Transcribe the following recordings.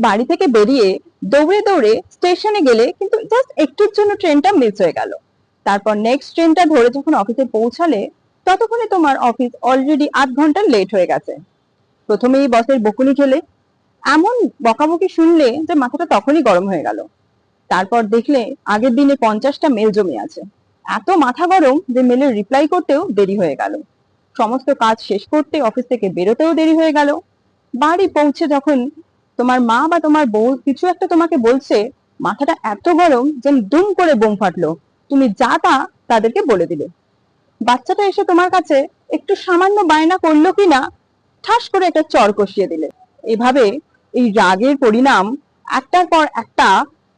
বাড়ি থেকে বেরিয়ে দৌড়ে দৌড়ে স্টেশনে গেলে কিন্তু জাস্ট একটুর জন্য ট্রেনটা মিস হয়ে গেল। তারপর নেক্সট ট্রেনটা ধরে যখন অফিসে পৌঁছালে, ততক্ষণে তোমার অফিস অলরেডি আধ ঘণ্টা লেট হয়ে গেছে। প্রথমেই বসের বকুনি খেলে, এমন বকাবকি শুনলে যে মাথাটা তখনই গরম হয়ে গেল। তারপর দেখলে আগের দিনে পঞ্চাশটা মেল জমে আছে। এত মাথা গরম যে মেলের রিপ্লাই করতেও দেরি হয়ে গেল। সমস্ত কাজ শেষ করতে অফিস থেকে বেরোতেও দেরি হয়ে গেল। বাড়ি পৌঁছে যখন তোমার মা বা তোমার বউ কিছু একটা তোমাকে বলছে, মাথাটা এত গরম যেন দুম করে বোম ফাটলো। তুমি যা তা তাদেরকে বলে দিলে। বাচ্চাটা এসে তোমার কাছে একটু সামান্য বায়না করল কিনা, ঠাস করে একটা চর কষিয়ে দিলে। এভাবে এই রাগের পরিণাম একটার পর একটা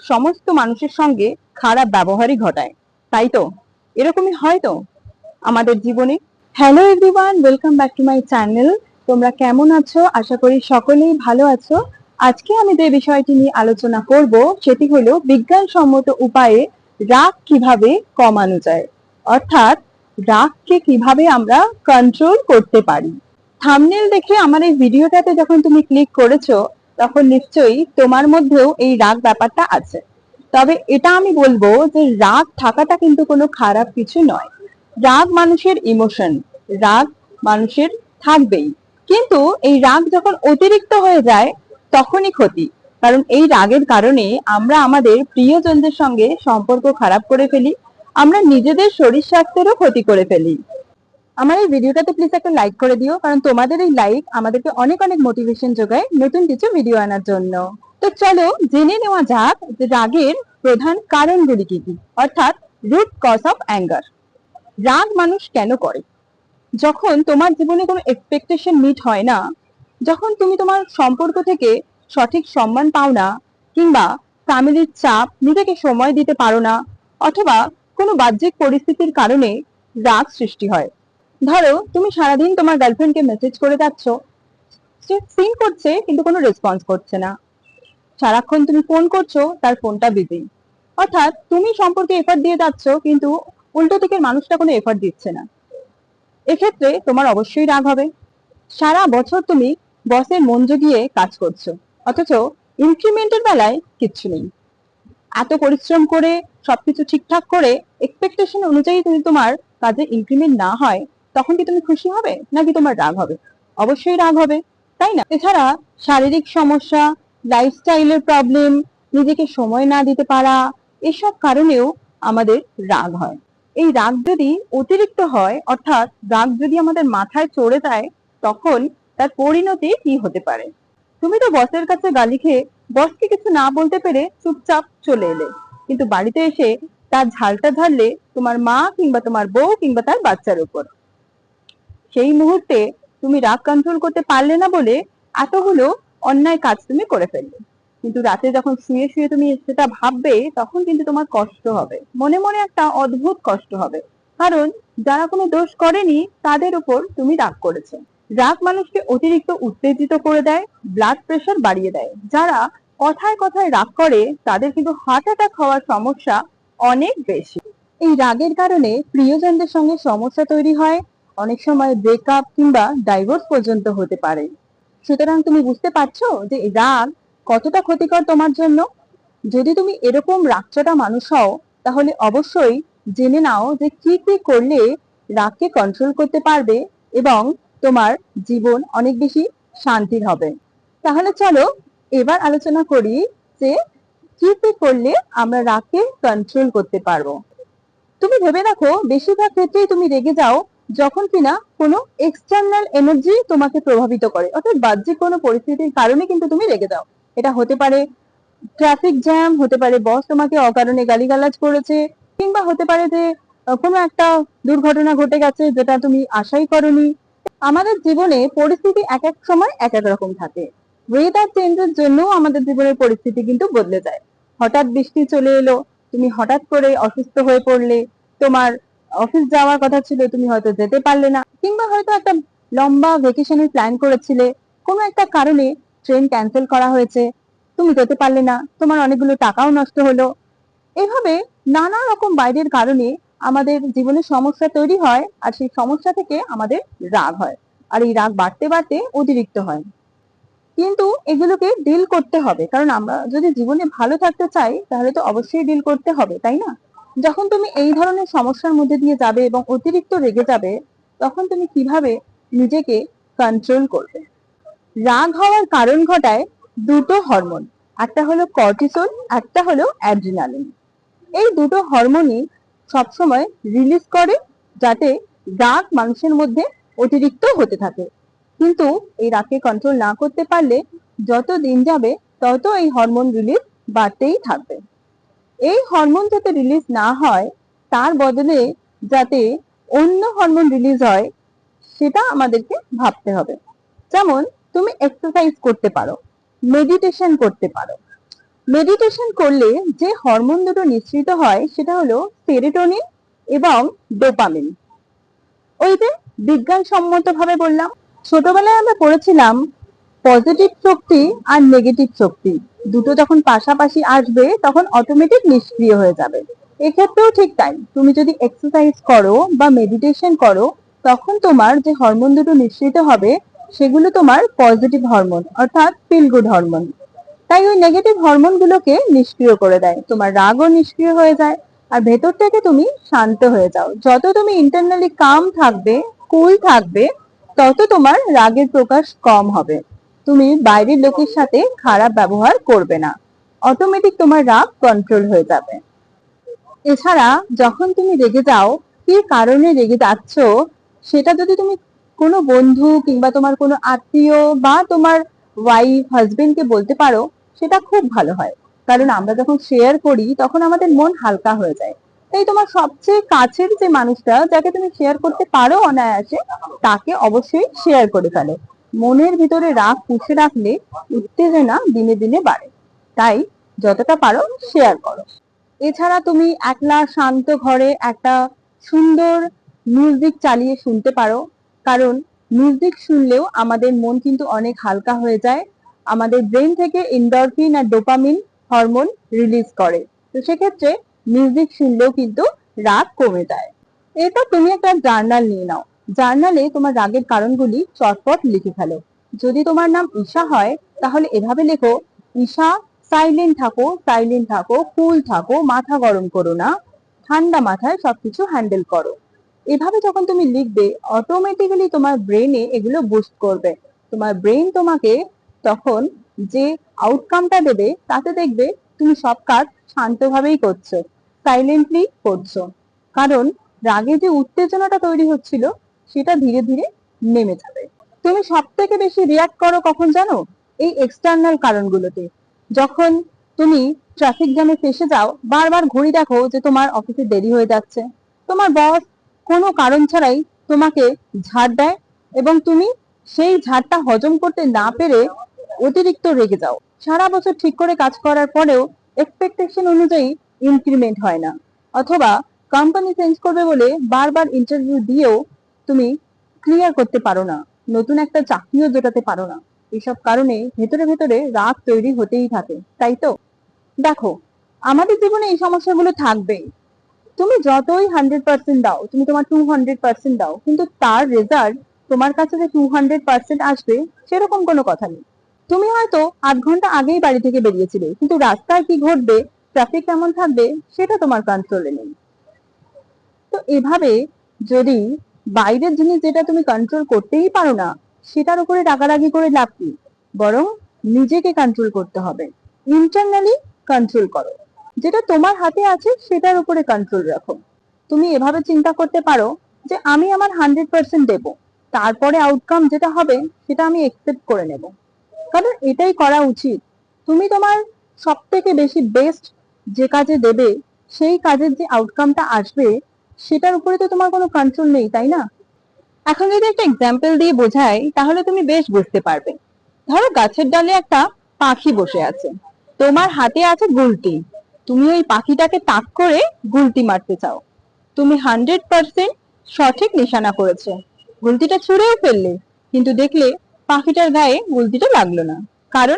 সমস্ত মানুষের সঙ্গে খারাপ ব্যবহারই ঘটায়। তাই তো? এরকমই হয় তো? আমাদের জীবনে? Hello everyone welcome back to my channel তোমরা কেমন আছো? আশা করি সকলেই ভালো আছো। আজকে আমি যে বিষয়টি নিয়ে আলোচনা করব, সেটি হলো বিজ্ঞানসম্মত উপায়ে রাগ কীভাবে কমানো যায়। অর্থাৎ রাগকে কীভাবে আমরা কন্ট্রোল করতে পারি। থামনেল দেখে আমার এই ভিডিওটাতে যখন তুমি ক্লিক করেছ, তখন নিশ্চয়ই তোমার মধ্যেও এই রাগ ব্যাপারটা আছে। তবে এটা আমি বলব যে রাগ থাকাটা কিন্তু কোনো খারাপ কিছু নয়। রাগ মানুষের ইমোশন রাগ মানুষের থাকবেই। কিন্তু এই রাগ যখন অতিরিক্ত হয়ে যায় তখনই ক্ষতি। কারণ এই রাগের কারণে আমরা আমাদের প্রিয়জনদের সঙ্গে সম্পর্ক খারাপ করে ফেলি, আমরা নিজেদের শরীর স্বাস্থ্যেরও ক্ষতি করে ফেলি। আমার এই ভিডিওটাতে প্লিজ একটা লাইক করে দিও, কারণ তোমাদের এই লাইক আমাদেরকে অনেক অনেক মোটিভেশন যোগায় নতুন কিছু ভিডিও আনার জন্য। তো চলো জেনে নেওয়া যাক যে রাগের প্রধান কারণগুলি কি কি, অর্থাৎ রুট কজ অফ অ্যাঙ্গার রাগ মানুষ কেন করে? যখন তোমার জীবনে কোনো এক্সপেকটেশন মিট হয় না যখন তুমি তোমার সম্পর্ক থেকে সঠিক সম্মান পাও না, কিংবা ফ্যামিলির চাপ নিজেকে সময় দিতে পারো না, অথবা কোনো বাহ্যিক পরিস্থিতির কারণে রাগ সৃষ্টি হয়। ধরো, তুমি সারাদিন তোমার গার্লফ্রেন্ডকে মেসেজ করে যাচ্ছ। সে সিন করছে, কিন্তু কোনো রেসপন্স করছে না। সারাক্ষণ তুমি ফোন করছ, তার ফোনটা বিজি অর্থাৎ তুমি সম্পর্কে এফার্ট দিয়ে যাচ্ছ, কিন্তু উল্টো দিকের মানুষটা কোনো এফার্ট দিচ্ছে না। এক্ষেত্রে তোমার অবশ্যই রাগ হবে। সারা বছর তুমি বসের মন জুগিয়ে কাজ করছ। অথচ ইনক্রিমেন্টের বেলায় কিচ্ছু নেই। এত পরিশ্রম করে, সবকিছু ঠিকঠাক করে এক্সপেকটেশন অনুযায়ী যদি তোমার কাজে ইনক্রিমেন্ট না হয়, তখন কি তুমি খুশি হবে? নাকি তোমার রাগ হবে? অবশ্যই রাগ হবে, তাই না? এছাড়া শারীরিক সমস্যা লাইফস্টাইলের প্রবলেম নিজেকে সময় না দিতে পারা, এসব কারণেও আমাদের রাগ হয়। এই রাগ যদি অতিরিক্ত হয়, অর্থাৎ রাগ যদি আমাদের মাথায় চড়ে যায়, তখন তার পরিণতি কি হতে পারে? তুমি তো বসের কাছে গালি খেয়ে বসকে কিছু না বলতে পেরে চুপচাপ চলে এলে। কিন্তু বাড়িতে এসে তার ঝালটা ধরলে তোমার মা কিংবা তোমার বউ কিংবা তার বাচ্চার উপর। সেই মুহূর্তে তুমি রাগ কন্ট্রোল করতে পারলে না বলে এতগুলো অন্যায় কাজ তুমি করে ফেললে। কিন্তু রাতে যখন শুয়ে শুয়ে তুমি সেটা ভাববে, তখন কিন্তু তোমার কষ্ট হবে। মনে মনে একটা অদ্ভুত কষ্ট হবে। কারণ যারা কোনো দোষ করেনি, তাদের উপর তুমি রাগ করেছ। রাগ মানুষকে অতিরিক্ত উত্তেজিত করে দেয় ব্লাড প্রেশার বাড়িয়ে দেয়। যারা কথায় কথায় রাগ করে, তাদের কিন্তু হার্ট অ্যাটাক হওয়ার সমস্যা অনেক বেশি। এই রাগের কারণে প্রিয়জনদের সঙ্গে সমস্যা তৈরি হয়, অনেক সময় ব্রেকআপ কিংবা ডাইভোর্স পর্যন্ত হতে পারে। সুতরাং তুমি বুঝতে পারছ যে রাগ কতটা ক্ষতিকর তোমার জন্য? যদি তুমি এরকম রাগচটা মানুষ হও, তাহলে অবশ্যই জেনে নাও যে কি কি করলে রাগকে কন্ট্রোল করতে পারবে এবং তোমার জীবন অনেক বেশি শান্তির হবে। তাহলে চলো এবার আলোচনা করি যে কি কি করলে আমরা রাগকে কন্ট্রোল করতে পারব। তুমি ভেবে দেখো, বেশিরভাগ ক্ষেত্রেই তুমি রেগে যাও যখন কিনা কোনো এক্সটার্নাল এনার্জি তোমাকে প্রভাবিত করে। অর্থাৎ বাহ্যিক কোনো পরিস্থিতির কারণে কিন্তু তুমি রেগে যাও। এটা হতে পারে ট্রাফিক জ্যাম হতে পারে বস তোমাকে অকারণে গালিগালাজ করেছে, কিংবা হতে পারে যে কোনো একটা দুর্ঘটনা ঘটে গেছে যেটা তুমি আশাই করনি। আমাদের জীবনে পরিস্থিতি এক এক সময় এক এক রকম থাকে। ওয়েদার চেঞ্জের জন্য আমাদের জীবনের পরিস্থিতি কিন্তু বদলে যায়। হঠাৎ বৃষ্টি চলে এলো, তুমি হঠাৎ করে অসুস্থ হয়ে পড়লে, তোমার অফিস যাওয়ার কথা ছিল, তুমি হয়তো যেতে পারলে না, কিংবা হয়তো একটা লম্বা ভেকেশনের প্ল্যান করেছিলে, কোনো একটা কারণে ট্রেন ক্যান্সেল করা হয়েছে, তুমি যেতে পারলে না, তোমার অনেকগুলো টাকাও নষ্ট হলো। এভাবে নানা রকম বাইরের কারণে আমাদের জীবনে সমস্যা তৈরি হয় আর সেই সমস্যা থেকে আমাদের রাগ হয়। আর এই রাগ বাড়তে বাড়তে অতিরিক্ত হয়। কিন্তু এগুলোকে ডিল করতে হবে। কারণ আমরা যদি জীবনে ভালো থাকতে চাই, তাহলে তো অবশ্যই ডিল করতে হবে, তাই না? যখন তুমি এই ধরনের সমস্যার মধ্যে দিয়ে যাবে এবং অতিরিক্ত রেগে যাবে, তখন তুমি কীভাবে নিজেকে কন্ট্রোল করবে? রাগ হওয়ার কারণ ঘটায় দুটো হরমোন একটা হলো কর্টিসল একটা হলো অ্যাড্রিনালিন এই দুটো হরমোনই সবসময় রিলিজ করে যাতে রাগ মানুষের মধ্যে অতিরিক্ত হতে থাকে। কিন্তু এই রাগকে কন্ট্রোল না করতে পারলে যত দিন যাবে তত এই হরমোন রিলিজ বাড়তেই থাকবে। এই হরমোন যাতে রিলিজ না হয়, তার বদলে যাতে অন্য হরমোন রিলিজ হয়, সেটা আমাদেরকে ভাবতে হবে। যেমন তুমি এক্সারসাইজ করতে পারো মেডিটেশন করতে পারো মেডিটেশন করলে যে হরমোন দুটো নিঃসৃত হয়, সেটা হলো সেরেটোনিন এবং ডোপামিন ওই যে বিজ্ঞানসম্মত ভাবে বললাম, ছোটবেলায় আমরা পড়েছিলাম পজিটিভ শক্তি আর নেগেটিভ শক্তি। দুটো যখন পাশাপাশি আসবে, তখন অটোমেটিক নিষ্ক্রিয় হয়ে যাবে। এক্ষেত্রেও ঠিক তাই। তুমি যদি এক্সারসাইজ করো বা মেডিটেশন করো, তখন তোমার যে হরমোন দুটো নিঃসৃত হবে, সেগুলো তোমার পজিটিভ হরমোন অর্থাৎ ফিল গুড হরমোন তাই ওই নেগেটিভ হরমোন গুলোকে নিষ্ক্রিয় করে দেয়। তোমার রাগও নিষ্ক্রিয় হয়ে যায় আর ভেতর থেকে তুমি শান্ত হয়ে যাও। যত তুমি ইন্টারনালি কাম থাকবে কুল থাকবে, তত তোমার রাগের প্রকাশ কম হবে। তুমি বাইরের লোকের সাথে খারাপ ব্যবহার করবে না। অটোমেটিক তোমার রাগ কন্ট্রোল হয়ে যাবে। এছাড়া যখন তুমি রেগে যাও, কি কারণে রেগে যাচ্ছ, সেটা যদি তুমি কোনো বন্ধু কিংবা তোমার কোনো আত্মীয় বা তোমার ওয়াইফ হাজবেন্ডকে বলতে পারো সেটা খুব ভালো হয়। কারণ আমরা যখন শেয়ার করি, তখন আমাদের মন হালকা হয়ে যায়। তাই তোমার সবচেয়ে কাছের যে মানুষটা, যাকে তুমি শেয়ার করতে পারো অনায়াসে, তাকে অবশ্যই শেয়ার করে ফেলো। মনের ভিতরে রাগ পুষে রাখলে উত্তেজনা দিনে দিনে বাড়ে। তাই যতটা পারো শেয়ার করো। এছাড়া তুমি একলা শান্ত ঘরে একটা সুন্দর মিউজিক চালিয়ে শুনতে পারো। কারণ মিউজিক শুনলেও আমাদের মন কিন্তু অনেক হালকা হয়ে যায়। আমাদের ব্রেন থেকে ইন্ডরফিন আর ডোপামিন হরমোন রিলিজ করে। তো সেক্ষেত্রে মিউজিক শুনলেও কিন্তু রাগ কমে যায়। এরপর তুমি একটা জার্নাল নিয়ে নাও। জার্নালে তোমার রাগের কারণগুলি চটপট লিখে ফেলো। যদি তোমার নাম ঈশা হয়, তাহলে এভাবে লেখো, ঈশা সাইলেন্ট থাকো সাইলেন্ট থাকো কুল থাকো, মাথা গরম করো না, ঠান্ডা মাথায় সবকিছু হ্যান্ডেল করো। এভাবে যখন তুমি লিখবে অটোমেটিক্যালি তোমার ব্রেনে এগুলো বুস্ট করবে। তোমার ব্রেন তোমাকে তখন যে আউটকামটা দেবে, তাতে দেখবে তুমি সব কাজ শান্তভাবেই করছ সাইলেন্টলি করছ। কারণ রাগে যে উত্তেজনাটা তৈরি হচ্ছিল, সেটা ধীরে ধীরে নেমে যাবে। তুমি সব থেকে বেশি রিয়াক্ট করো কখন জানো? এই এক্সটার্নাল কারণগুলোতে। যখন তুমি ট্রাফিক জ্যামে ফেসে যাও, বারবার ঘড়ি দেখো যে তোমার অফিসে দেরি হয়ে যাচ্ছে। তোমার বস কোনো কারণ ছাড়াই তোমাকে ঝাড় দেয় এবং তুমি সেই ঝাড়টা হজম করতে না পেরে অতিরিক্ত রেগে যাও। সারা বছর ঠিক করে কাজ করার পরেও এক্সপেকটেশন অনুযায়ী ইনক্রিমেন্ট হয় না। অথবা কোম্পানি চেঞ্জ করবে বলে বারবার ইন্টারভিউ দিয়েও তুমি ক্লিয়ার করতে পারো না। নতুন একটা চাকরিও জোটাতে পারো না। এসব কারণে ভেতরে ভেতরে রাগ তৈরি হতেই থাকে, তাই তো? দেখো, আমাদের জীবনে এই সমস্যাগুলো থাকবেই। তুমি যতই হান্ড্রেড পার্সেন্ট দাও, তুমি তোমার টু হান্ড্রেড পার্সেন্ট দাও, কিন্তু তার রেজাল্ট তোমার কাছে যে টু হান্ড্রেড পার্সেন্ট আসবে, সেরকম কোনো কথা নেই। তুমি হয়তো আধ ঘণ্টা আগেই বাড়ি থেকে বেরিয়েছিলে, কিন্তু রাস্তায় কি ঘটবে ট্রাফিক কেমন থাকবে, সেটা তোমার কন্ট্রোলে নেই। তো এভাবে যদি বাইরের জিনিস যেটা তুমি কন্ট্রোল করতেই পারো না, সেটার উপরে রাগারাগি করে লাভ কি? বরং নিজেকে কন্ট্রোল করতে হবে। ইন্টারনালি কন্ট্রোল করো। যেটা তোমার হাতে আছে, সেটার উপরে কন্ট্রোল রাখো। তুমি এভাবে চিন্তা করতে পারো যে আমি আমার হান্ড্রেড পার্সেন্ট দেবো, তারপরে আউটকাম যেটা হবে, সেটা আমি একসেপ্ট করে নেব। কারণ এটাই করা উচিত। তুমি তোমার সব থেকে বেশি বেস্ট যে কাজে দেবে, সেই কাজের যে আউটকামটা আসবে, সেটার উপরে তো তোমার কোনো কন্ট্রোল নেই, তাই না? এখন যদি একটা এক্সাম্পল দিয়ে বোঝাই, তাহলে তুমি বেশ বুঝতে পারবে। ধরো গাছের ডালে একটা পাখি বসে আছে। তোমার হাতে আছে গুলটি তুমি ওই পাখিটাকে তাক করে গুলটি মারতে চাও। তুমি হান্ড্রেড পার্সেন্ট সঠিক নিশানা করেছ। গুলতিটা ছুঁড়েও ফেললে, কিন্তু দেখলে পাখিটার গায়ে গুলতিটা লাগল না। কারণ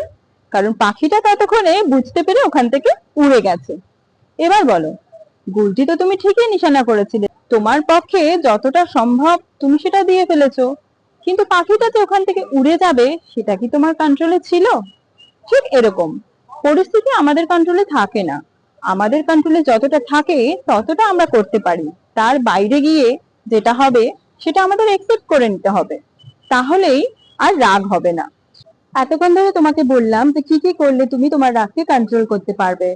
কারণ পাখিটা ততক্ষণে বুঝতে পেরে ওখান থেকে উড়ে গেছে। এবার বলো, গুলটি তো তুমি ঠিকই নিশানা করেছিলে। তোমার পক্ষে যতটা সম্ভব তুমি সেটা দিয়ে ফেলেছো। কিন্তু পাখিটা যে ওখান থেকে উড়ে যাবে, সেটা কি তোমার কন্ট্রোলে ছিল? ঠিক এরকম। পরিস্থিতি আমাদের কন্ট্রোলে থাকে না। আমাদের কন্ট্রোলে যতটা থাকে, ততটা আমরা করতে পারি। তার বাইরে গিয়ে যেটা হবে, সেটা আমাদের একসেপ্ট করে নিতে হবে। তাহলেই আর রাগ হবে না। এতক্ষণ ধরে তোমাকে বললাম যে কি কি করলে তুমি তোমার রাগকে কন্ট্রোল করতে পারবে।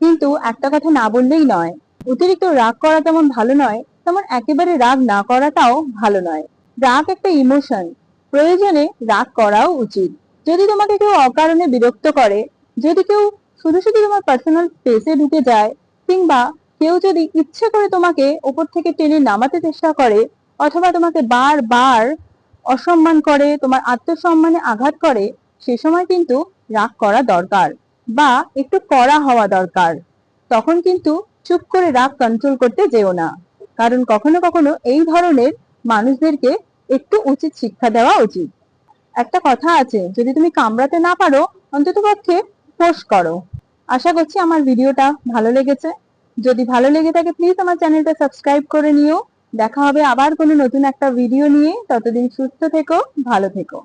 কিন্তু একটা কথা না বললেই নয়, অতিরিক্ত রাগ করা তেমন ভালো নয়, তেমন একেবারে রাগ না করাটাও ভালো নয়। রাগ একটা ইমোশন প্রয়োজনে রাগ করাও উচিত। যদি তোমাকে কেউ অকারণে বিরক্ত করে, যদি কেউ শুধু শুধু তোমার পার্সোনাল স্পেসে ঢুকে যায়, কিংবা কেউ যদি ইচ্ছে করে তোমাকে ওপর থেকে টেনে নামাতে চেষ্টা করে, অথবা তোমাকে বারবার অসম্মান করে, তোমার আত্মসম্মানে আঘাত করে, সে সময় কিন্তু রাগ করা দরকার বা একটু কড়া হওয়া দরকার। তখন কিন্তু চুপ করে রাগ কন্ট্রোল করতে যেও না। কারণ কখনো কখনো এই ধরনের মানুষদেরকে একটু উচিত শিক্ষা দেওয়া উচিত। একটা কথা আছে, যদি তুমি কামড়াতে না পারো অন্তত পক্ষে পোষ করো। আশা করছি আমার ভিডিওটা ভালো লেগেছে। যদি ভালো লেগে থাকে প্লিজ আমার চ্যানেলটা সাবস্ক্রাইব করে নিও। দেখা হবে আবার কোনো নতুন একটা ভিডিও নিয়ে। ততদিন সুস্থ থেকো ভালো থেকো।